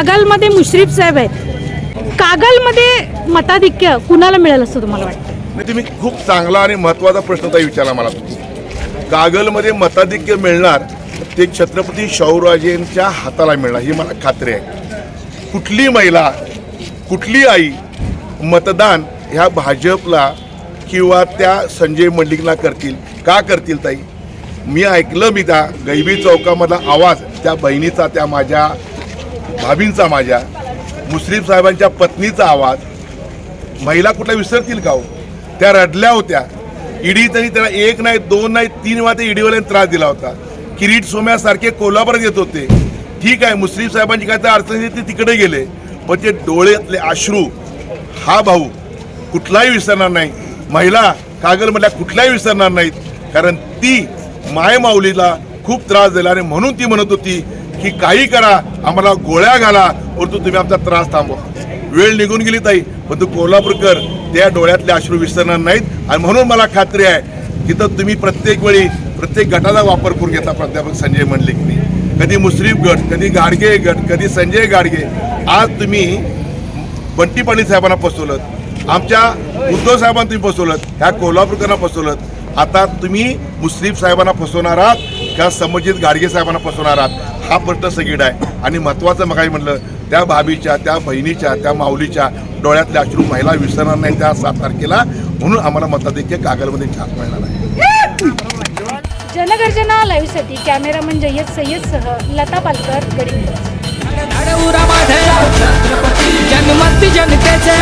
कागलमध्ये मुश्रीफ साहेब आहेत. कागलमध्ये मताधिक्य कुणाला मिळेल असं तुम्हाला वाटतं? नाही तुम्ही खूप चांगला आणि महत्त्वाचा प्रश्न तर विचारला मला. कागलमध्ये मताधिक्य मिळणार ते छत्रपती शाहूराजेंच्या हाताला मिळणार ही मला खात्री आहे. कुठली महिला कुठली आई मतदान ह्या भाजपला किंवा त्या संजय मंडिकला करतील? का करतील ताई? मी ऐकलं मी त्या गैबी चौकामधला आवाज त्या बहिणीचा त्या माझ्या भाभींचा माझ्या मुस्लिम साहेबांच्या पत्नीचा आवाज. महिला कुठल्या विसरतील का हो? त्या रडल्या होत्या. ईडी तरी त्याला एक नाही दोन नाही तीन वेळा ते ईडीवाल्याने त्रास दिला होता. किरीट सोम्यासारखे कोल्हापुरात येत होते. ठीक आहे मुस्लिम साहेबांची काय तर अडचणी ते तिकडे गेले. पण ते डोळ्यातले अश्रू हा भाऊ कुठलाही विसरणार नाही. महिला कागलमधल्या कुठल्याही विसरणार नाहीत. कारण ती मायमाऊलीला खूप त्रास दिला आणि म्हणून ती म्हणत होती की काही करा आम्हाला गोळ्या घाला परंतु तुम्ही आमचा त्रास थांबवा. वेळ निघून गेली ताई परंतु तू कोल्हापूरकर त्या डोळ्यातले अश्रू विसरणार नाहीत आणि म्हणून मला खात्री आहे की तर तुम्ही प्रत्येक वेळी प्रत्येक गटाचा वापर करून घेता प्राध्यापक संजय मंडलिकनी कधी मुस्लिम गट कधी गाडगे गट कधी संजय गाडगे. आज तुम्ही बंटी पाणी साहेबांना फसवलं आमच्या उद्धव साहेबांना तुम्ही फसवलं ह्या कोल्हापूरकरांना फसवलं आता तुम्ही मुस्लिम साहेबांना फसवणार आहात का समजित गाडगे साहेबांना फसवणार आहात? हा प्रश्न सगळीड आहे. आणि महत्त्वाचं मग म्हटलं त्या भाभीच्या त्या बहिणीच्या त्या माऊलीच्या डोळ्यातले अश्रू महिला विसरणार नाही त्या सात तारखेला. म्हणून आम्हाला मताधिक्य कागलमध्ये छाप मिळणार आहे. जनगर्जना लाईव्हसाठी कॅमेरामन जय्यद सय्यदसह लता पालकर धडउरामध्ये जन्मत जनतेचे